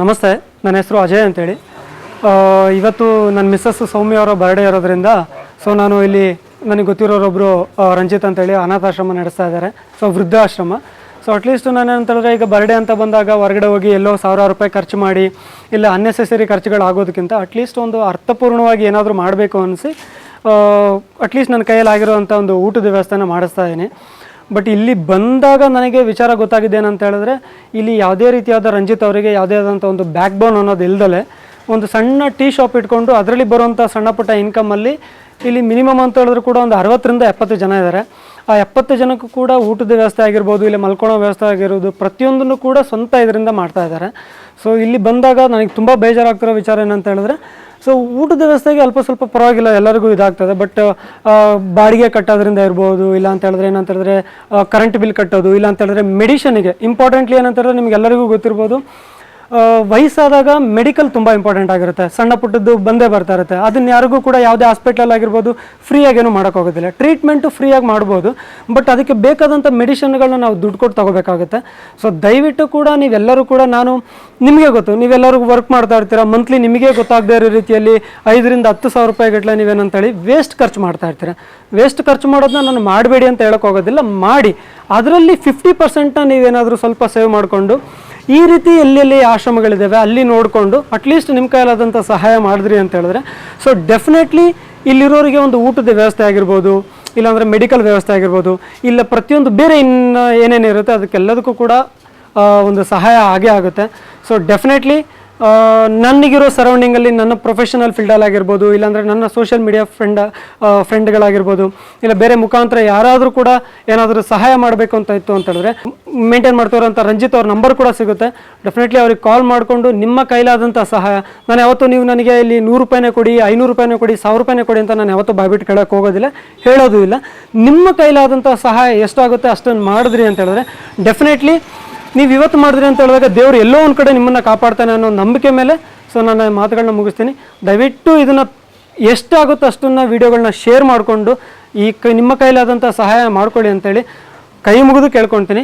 ನಮಸ್ತೆ, ನನ್ನ ಹೆಸರು ಅಜಯ್ ಅಂತೇಳಿ. ಇವತ್ತು ನನ್ನ ಮಿಸ್ಸಸ್ ಸೌಮ್ಯ ಅವರ ಬರ್ಡೇ ಇರೋದ್ರಿಂದ ಸೊ ನಾನು ಇಲ್ಲಿ ನನಗೆ ಗೊತ್ತಿರೋರೊಬ್ಬರು ರಂಜಿತ್ ಅಂತೇಳಿ ಅನಾಥಾಶ್ರಮ ನಡೆಸ್ತಾ ಇದ್ದಾರೆ. ಸೊ ವೃದ್ಧಾಶ್ರಮ. ಸೊ ಅಟ್ಲೀಸ್ಟ್ ನಾನು ಅಂತಂದರೆ ಈಗ ಬರ್ಡೇ ಅಂತ ಬಂದಾಗ ಹೊರಗಡೆ ಹೋಗಿ ಎಲ್ಲೋ ಸಾವಿರಾರು ರೂಪಾಯಿ ಖರ್ಚು ಮಾಡಿ, ಇಲ್ಲ ಅನ್ನೆಸೆಸರಿ ಖರ್ಚುಗಳಾಗೋದಕ್ಕಿಂತ ಅಟ್ಲೀಸ್ಟ್ ಒಂದು ಅರ್ಥಪೂರ್ಣವಾಗಿ ಏನಾದರೂ ಮಾಡಬೇಕು ಅನಿಸಿ ಅಟ್ಲೀಸ್ಟ್ ನನ್ನ ಕೈಯಲ್ಲಿ ಆಗಿರೋವಂಥ ಒಂದು ಊಟದ ವ್ಯವಸ್ಥೆನ ಮಾಡಿಸ್ತಾ ಇದ್ದೀನಿ. ಬಟ್ ಇಲ್ಲಿ ಬಂದಾಗ ನನಗೆ ವಿಚಾರ ಗೊತ್ತಾಗಿದೆ ಏನಂತ ಹೇಳಿದ್ರೆ, ಇಲ್ಲಿ ಯಾವುದೇ ರೀತಿಯಾದ ರಂಜಿತ್ ಅವರಿಗೆ ಯಾವುದೇ ಆದಂಥ ಒಂದು ಬ್ಯಾಕ್ ಬೋನ್ ಅನ್ನೋದು ಇಲ್ದಲೆ ಒಂದು ಸಣ್ಣ ಟೀ ಶಾಪ್ ಇಟ್ಕೊಂಡು ಅದರಲ್ಲಿ ಬರುವಂಥ ಸಣ್ಣ ಪುಟ್ಟ ಇನ್ಕಮಲ್ಲಿ ಇಲ್ಲಿ ಮಿನಿಮಮ್ ಅಂತ ಹೇಳಿದ್ರು ಕೂಡ ಒಂದು ಅರವತ್ತರಿಂದ ಎಪ್ಪತ್ತು ಜನ ಇದ್ದಾರೆ ಆ ಎಪ್ಪತ್ತು ಜನಕ್ಕೂ ಕೂಡ ಊಟದ ವ್ಯವಸ್ಥೆ ಆಗಿರ್ಬೋದು, ಇಲ್ಲಿ ಮಲ್ಕೊಳ್ಳೋ ವ್ಯವಸ್ಥೆ ಆಗಿರ್ಬೋದು ಪ್ರತಿಯೊಂದನ್ನು ಕೂಡ ಸ್ವಂತ ಇದರಿಂದ ಮಾಡ್ತಾ ಇದ್ದಾರೆ. ಸೊ ಇಲ್ಲಿ ಬಂದಾಗ ನನಗೆ ತುಂಬ ಬೇಜಾರಾಗ್ತಿರೋ ವಿಚಾರ ಏನಂತ ಹೇಳಿದ್ರೆ ಸೊ ಊಟದ ವ್ಯವಸ್ಥೆಗೆ ಅಲ್ಪ ಸ್ವಲ್ಪ ಪರವಾಗಿಲ್ಲ, ಎಲ್ಲರಿಗೂ ಇದಾಗ್ತದೆ. ಬಟ್ ಬಾಡಿಗೆ ಕಟ್ಟೋದ್ರಿಂದ ಇರ್ಬೋದು, ಇಲ್ಲ ಅಂತ ಹೇಳಿದ್ರೆ ಏನಂತ ಹೇಳಿದ್ರೆ ಕರೆಂಟ್ ಬಿಲ್ ಕಟ್ಟೋದು, ಇಲ್ಲ ಅಂತ ಹೇಳಿದ್ರೆ ಮೆಡಿಷನ್ಗೆ ಇಂಪಾರ್ಟೆಂಟ್ಲಿ ಏನಂತ ಹೇಳಿದ್ರೆ ನಿಮ್ಗೆ ಎಲ್ಲರಿಗೂ ಗೊತ್ತಿರ್ಬೋದು ವಯಸ್ಸಾದಾಗ ಮೆಡಿಕಲ್ ತುಂಬ ಇಂಪಾರ್ಟೆಂಟ್ ಆಗಿರುತ್ತೆ. ಸಣ್ಣ ಪುಟ್ಟದ್ದು ಬಂದೇ ಬರ್ತಾ ಇರುತ್ತೆ. ಅದನ್ನ ಯಾರಿಗೂ ಕೂಡ ಯಾವುದೇ ಹಾಸ್ಪಿಟಲ್ ಆಗಿರ್ಬೋದು ಫ್ರೀಯಾಗಿ ಏನು ಮಾಡೋಕ್ಕಾಗೋದಿಲ್ಲ ಟ್ರೀಟ್ಮೆಂಟು ಫ್ರೀಯಾಗಿ ಮಾಡ್ಬೋದು ಬಟ್ ಅದಕ್ಕೆ ಬೇಕಾದಂಥ ಮೆಡಿಷನ್ಗಳನ್ನ ನಾವು ದುಡ್ಡು ಕೊಟ್ಟು ತಗೋಬೇಕಾಗುತ್ತೆ. ಸೊ ದಯವಿಟ್ಟು ಕೂಡ ನೀವೆಲ್ಲರೂ ಕೂಡ ನಾನು, ನಿಮಗೆ ಗೊತ್ತು ನೀವೆಲ್ಲರೂ ವರ್ಕ್ ಮಾಡ್ತಾ ಇರ್ತೀರ? ಮಂತ್ಲಿ ನಿಮಗೆ ಗೊತ್ತಾಗದೇ ಇರೋ ರೀತಿಯಲ್ಲಿ ಐದರಿಂದ ಹತ್ತು ಸಾವಿರ ರೂಪಾಯಿ ಗಟ್ಟಲೆ ನೀವೇನಂತೇಳಿ ವೇಸ್ಟ್ ಖರ್ಚು ಮಾಡ್ತಾ ಇರ್ತೀರ? ವೇಸ್ಟ್ ಖರ್ಚು ಮಾಡೋದನ್ನ ನಾನು ಮಾಡಬೇಡಿ ಅಂತ ಹೇಳೋಕ್ಕೋಗೋದಿಲ್ಲ ಮಾಡಿ. ಅದರಲ್ಲಿ ಫಿಫ್ಟಿ ಪರ್ಸೆಂಟ್ನ ನೀವೇನಾದರೂ ಸ್ವಲ್ಪ ಸೇವ್ ಮಾಡಿಕೊಂಡು ಈ ರೀತಿ ಎಲ್ಲೆಲ್ಲಿ ಆಶ್ರಮಗಳಿದ್ದಾವೆ ಅಲ್ಲಿ ನೋಡಿಕೊಂಡು ಅಟ್ಲೀಸ್ಟ್ ನಿಮ್ಮ ಕೈಲಾದಂಥ ಸಹಾಯ ಮಾಡಿದ್ರಿ ಅಂತ ಹೇಳಿದ್ರೆ. ಸೊ ಡೆಫಿನೆಟ್ಲಿ ಇಲ್ಲಿರೋರಿಗೆ ಒಂದು ಊಟದ ವ್ಯವಸ್ಥೆ ಆಗಿರ್ಬೋದು, ಇಲ್ಲಾಂದರೆ ಮೆಡಿಕಲ್ ವ್ಯವಸ್ಥೆ ಆಗಿರ್ಬೋದು, ಇಲ್ಲ ಪ್ರತಿಯೊಂದು ಬೇರೆ ಇನ್ನು ಏನೇನಿರುತ್ತೆ ಅದಕ್ಕೆಲ್ಲದಕ್ಕೂ ಕೂಡ ಒಂದು ಸಹಾಯ ಆಗೇ ಆಗುತ್ತೆ. ಸೊ ಡೆಫಿನೆಟ್ಲಿ ನನಗಿರೋ ಸರೌಂಡಿಂಗಲ್ಲಿ ನನ್ನ ಪ್ರೊಫೆಷನಲ್ ಫೀಲ್ಡಲ್ಲಿ ಆಗಿರ್ಬೋದು, ಇಲ್ಲಾಂದರೆ ನನ್ನ ಸೋಷಿಯಲ್ ಮೀಡಿಯಾ ಫ್ರೆಂಡ್ ಫ್ರೆಂಡ್ಗಳಾಗಿರ್ಬೋದು ಇಲ್ಲ ಬೇರೆ ಮುಖಾಂತರ ಯಾರಾದರೂ ಕೂಡ ಏನಾದರೂ ಸಹಾಯ ಮಾಡಬೇಕು ಅಂತ ಇತ್ತು ಅಂತ ಹೇಳಿದ್ರೆ ಮೇಂಟೈನ್ ಮಾಡ್ತಿರೋಂಥ ರಂಜಿತ್ ಅವ್ರ ನಂಬರ್ ಕೂಡ ಸಿಗುತ್ತೆ. ಡೆಫಿನೆಟ್ಲಿ ಅವ್ರಿಗೆ ಕಾಲ್ ಮಾಡಿಕೊಂಡು ನಿಮ್ಮ ಕೈಲಾದಂಥ ಸಹಾಯ. ನಾನು ಯಾವತ್ತೂ ನೀವು ನನಗೆ ಇಲ್ಲಿ ನೂರು ರೂಪಾಯಿನೇ ಕೊಡಿ, ಐನೂರು ರೂಪಾಯಿನೇ ಕೊಡಿ, ಸಾವಿರ ರೂಪಾಯಿನೇ ಕೊಡಿ ಅಂತ ನಾನು ಯಾವತ್ತೂ ಬಾಯ್ಬಿಟ್ಟು ಕೇಳೋಕೆ ಹೋಗೋದಿಲ್ಲ, ಹೇಳೋದು ಇಲ್ಲ. ನಿಮ್ಮ ಕೈಲಾದಂಥ ಸಹಾಯ ಎಷ್ಟಾಗುತ್ತೆ ಅಷ್ಟನ್ನು ಮಾಡಿದ್ರಿ ಅಂತ ಹೇಳಿದ್ರೆ ಡೆಫಿನೆಟ್ಲಿ ನೀವು ಇವತ್ತು ಮಾಡಿದ್ರಿ ಅಂತ ಹೇಳಿದಾಗ ದೇವರು ಎಲ್ಲೋ ಒಂದು ಕಡೆ ನಿಮ್ಮನ್ನು ಕಾಪಾಡ್ತಾನೆ ಅನ್ನೋ ನಂಬಿಕೆ ಮೇಲೆ ಸೊ ನಾನು ಮಾತುಗಳನ್ನ ಮುಗಿಸ್ತೀನಿ. ದಯವಿಟ್ಟು ಇದನ್ನು ಎಷ್ಟಾಗುತ್ತೋ ಅಷ್ಟನ್ನು ವೀಡಿಯೋಗಳನ್ನ ಶೇರ್ ಮಾಡಿಕೊಂಡು ಈ ಕೈ ನಿಮ್ಮ ಕೈಲಾದಂಥ ಸಹಾಯ ಮಾಡ್ಕೊಳ್ಳಿ ಅಂತೇಳಿ ಕೈ ಮುಗಿದು ಕೇಳ್ಕೊಳ್ತೀನಿ.